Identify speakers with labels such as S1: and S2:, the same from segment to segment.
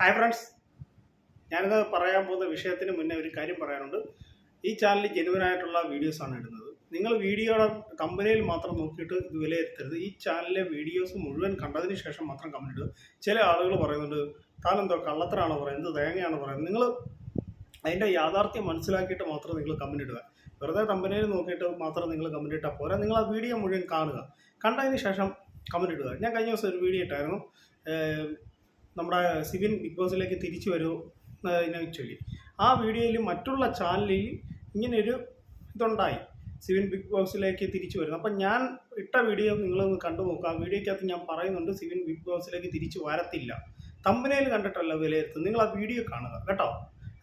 S1: Hi friends ഞാനിത് പറയാൻ പോകുന്ന വിഷയത്തിന് മുന്നേ ഒരു കാര്യം പറയാനുണ്ട്. ഈ ചാനലിൽ ജെനുവനായിട്ടുള്ള വീഡിയോസാണ് ഇടുന്നത്. നിങ്ങൾ വീഡിയോയുടെ കമ്പനിയിൽ മാത്രം നോക്കിയിട്ട് ഇത് വിലയിരുത്തരുത്. ഈ ചാനലിലെ വീഡിയോസ് മുഴുവൻ കണ്ടതിന് ശേഷം മാത്രം കമന്റ് ഇടുക. ചില ആളുകൾ പറയുന്നുണ്ട് താനെന്തോ കള്ളത്തരാണോ പറയുന്നത്? തേങ്ങയാണ് പറയുന്നത്? നിങ്ങൾ അതിന്റെ യാഥാർത്ഥ്യം മനസ്സിലാക്കിയിട്ട് മാത്രം നിങ്ങൾ കമന്റ് ഇടുക. വെറുതെ കമ്പനിയിൽ നോക്കിയിട്ട് മാത്രം നിങ്ങൾ കമന്റ് ഇട്ടാൽ പോരാ. നിങ്ങൾ ആ വീഡിയോ മുഴുവൻ കാണുക. കണ്ടതിന് ശേഷം കമന്റ് ഇടുക. ഞാൻ കഴിഞ്ഞ ദിവസം ഒരു വീഡിയോ ഇട്ടായിരുന്നു. നമ്മുടെ സിവിൻ ബിഗ് ബോസിലേക്ക് തിരിച്ചു വരുന്നതിനെ ചൊല്ലി. ആ വീഡിയോയിൽ മറ്റുള്ള ചാനലിൽ ഇങ്ങനെയൊരു ഇതുണ്ടായി. സിവിൻ ബിഗ് ബോസിലേക്ക് തിരിച്ചു വരുന്നു. അപ്പം ഞാൻ ഇട്ട വീഡിയോ നിങ്ങളൊന്ന് കണ്ടു നോക്കുക. ആ വീഡിയോക്കകത്ത് ഞാൻ പറയുന്നുണ്ട് സിവിൻ ബിഗ് ബോസിലേക്ക് തിരിച്ചു വരത്തില്ല. തമ്പനയിൽ കണ്ടിട്ടല്ല വിലയിരുത്തുന്നത്. നിങ്ങൾ ആ വീഡിയോ കാണുക കേട്ടോ?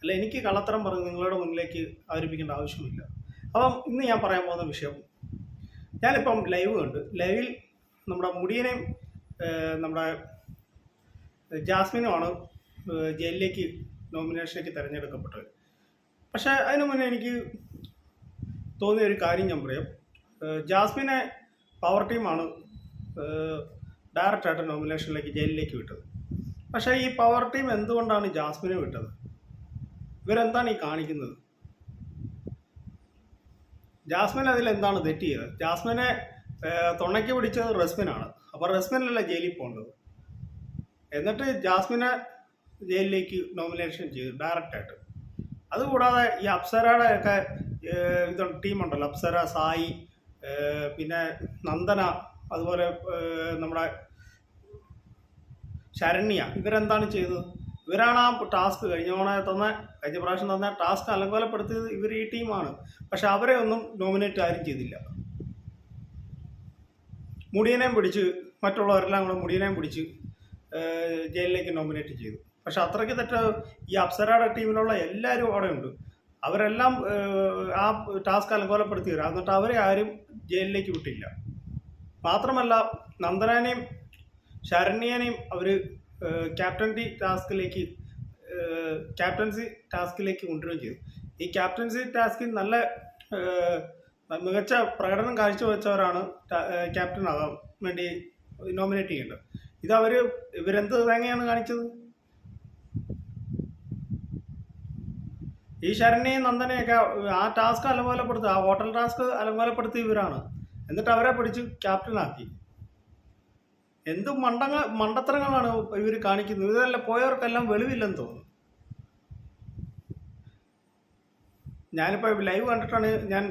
S1: അല്ല എനിക്ക് കള്ളത്തരം പറഞ്ഞ് നിങ്ങളുടെ മുന്നിലേക്ക് അവതരിപ്പിക്കേണ്ട ആവശ്യമില്ല. അപ്പം ഇന്ന് ഞാൻ പറയാൻ പോകുന്ന വിഷയം ഞാനിപ്പം ലൈവ് കണ്ട്. ലൈവിൽ നമ്മുടെ മുടിയനെയും നമ്മുടെ ജാസ്മിനുമാണ് ജയിലിലേക്ക് നോമിനേഷനിലേക്ക് തിരഞ്ഞെടുക്കപ്പെട്ടത്. പക്ഷേ അതിനു മുന്നേ എനിക്ക് തോന്നിയ ഒരു കാര്യം ഞാൻ പറയാം. ജാസ്മിനെ പവർ ടീമാണ് ഡയറക്റ്റായിട്ട് നോമിനേഷനിലേക്ക് ജയിലിലേക്ക് വിട്ടത്. പക്ഷേ ഈ പവർ ടീം എന്തുകൊണ്ടാണ് ജാസ്മിനെ വിട്ടത്? ഇവരെന്താണ് ഈ കാണിക്കുന്നത്? ജാസ്മിൻ അതിൽ എന്താണ് തെറ്റ് ചെയ്തത്? ജാസ്മിനെ തുണയ്ക്ക് പിടിച്ചത് റസ്മിനാണ്. അപ്പോൾ റസ്മിനല്ല ജയിലിൽ പോകേണ്ടത്? എന്നിട്ട് ജാസ്മിനെ ജയിലിലേക്ക് നോമിനേഷൻ ചെയ്തു ഡയറക്റ്റായിട്ട് അതുകൂടാതെ ഈ അപ്സരയുടെ ഒക്കെ ഇതുണ്ട് ഇത് ടീമുണ്ടല്ലോ. അപ്സര സായി പിന്നെ നന്ദന അതുപോലെ നമ്മുടെ ശരണ്യ ഇവരെന്താണ് ചെയ്തത്? ഇവരാണ് ആ ടാസ്ക് കഴിഞ്ഞ തവണ തന്ന കഴിഞ്ഞ പ്രാവശ്യം തന്ന ടാസ്ക് അലങ്കോലപ്പെടുത്തിയത് ഇവർ ഈ ടീമാണ്. പക്ഷെ അവരെ ഒന്നും നോമിനേറ്റ് ആരും ചെയ്തില്ല. മുടിയനെയും പിടിച്ച് മറ്റുള്ളവരെല്ലാം കൂടെ മുടിയനെയും പിടിച്ച് ജയിലിലേക്ക് നോമിനേറ്റ് ചെയ്തു. പക്ഷെ അത്രയ്ക്ക് തെറ്റ ഈ അപ്സരയുടെ ടീമിലുള്ള എല്ലാവരും അവിടെ ഉണ്ട് അവരെല്ലാം ആ ടാസ്ക് അലങ്കോലപ്പെടുത്തിയവരാ. എന്നിട്ട് അവരെ ആരും ജയിലിലേക്ക് വിട്ടില്ല. മാത്രമല്ല നന്ദനനെയും ശരണ്യനെയും അവർ ക്യാപ്റ്റൻസി ടാസ്കിലേക്ക് ക്യാപ്റ്റൻസി ടാസ്കിലേക്ക് കൊണ്ടുവരികയും ചെയ്തു. ഈ ക്യാപ്റ്റൻസി ടാസ്കിൽ നല്ല മികച്ച പ്രകടനം കാഴ്ചവെച്ചവരാണ് ക്യാപ്റ്റൻ ആകാൻ വേണ്ടി നോമിനേറ്റ് ചെയ്യേണ്ടത്. ഇത് അവർ ഇവരെന്ത് തേങ്ങയാണ് കാണിച്ചത്? ഈ ശരണ്യയും നന്ദനെയൊക്കെ ആ ടാസ്ക് അലങ്കോലപ്പെടുത്തുക ആ ഹോട്ടൽ ടാസ്ക് അലങ്കോലപ്പെടുത്തിയ ഇവരാണ്. എന്നിട്ട് അവരെ പിടിച്ച് ക്യാപ്റ്റനാക്കി എന്ത് മണ്ടങ്ങ മണ്ടത്തരങ്ങളാണ് ഇവർ കാണിക്കുന്നത്? ഇതല്ല പോയവർക്കെല്ലാം വെളിവില്ലെന്ന് തോന്നുന്നു. ഞാനിപ്പോൾ ലൈവ് കണ്ടിട്ടാണ് ഞാൻ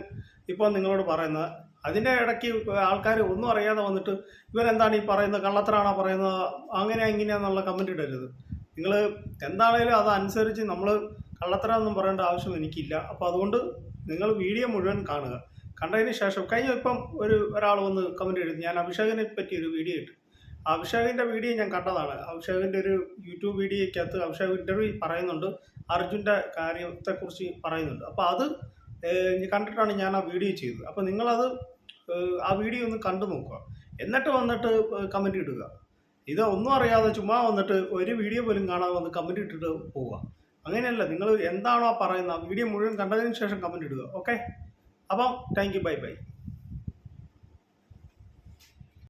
S1: ഇപ്പോൾ നിങ്ങളോട് പറയുന്നത്. അതിന്റെ ഇടയ്ക്ക് ആൾക്കാർ ഒന്നും അറിയാതെ വന്നിട്ട് ഇവരെന്താണ് ഈ പറയുന്നത് കള്ളത്തരാണോ പറയുന്നത് അങ്ങനെ ഇങ്ങനെയാന്നുള്ള കമന്റ് ഇടരുത്. നിങ്ങൾ എന്താണേലും അതനുസരിച്ച് നമ്മൾ കള്ളത്തരാന്നൊന്നും പറയേണ്ട ആവശ്യം എനിക്കില്ല. അപ്പോൾ അതുകൊണ്ട് നിങ്ങൾ വീഡിയോ മുഴുവൻ കാണുക. കണ്ടതിന് ശേഷം കഴിഞ്ഞ ഇപ്പം ഒരു ഒരാൾ വന്ന് കമന്റ് എഴുതി ഞാൻ അഭിഷേകിനെ പറ്റി ഒരു വീഡിയോ ഇട്ടു. അഭിഷേകിന്റെ വീഡിയോ ഞാൻ കണ്ടതാണ്. അഭിഷേകിന്റെ ഒരു യൂട്യൂബ് വീഡിയോയ്ക്കകത്ത് അഭിഷേക് ഇന്റർവ്യൂ പറയുന്നുണ്ട്. അർജുന്റെ കാര്യത്തെക്കുറിച്ച് പറയുന്നുണ്ട്. അപ്പോൾ അത് കണ്ടിട്ടാണ് ഞാൻ ആ വീഡിയോ ചെയ്തത്. അപ്പോൾ നിങ്ങളത് ആ വീഡിയോ ഒന്ന് കണ്ടു നോക്കുക. എന്നിട്ട് വന്നിട്ട് കമന്റ് ഇടുക. ഇത് ഒന്നും അറിയാതെ ചുമ്മാ വന്നിട്ട് ഒരു വീഡിയോ പോലും കാണാതെ വന്ന് കമന്റ് ഇട്ടിട്ട് പോവുക. അങ്ങനെയല്ല നിങ്ങൾ എന്താണോ പറയുന്നത് വീഡിയോ മുഴുവൻ കണ്ടതിന് ശേഷം കമന്റ് ഇടുക ഓക്കെ അപ്പം താങ്ക് യു ബൈ ബൈ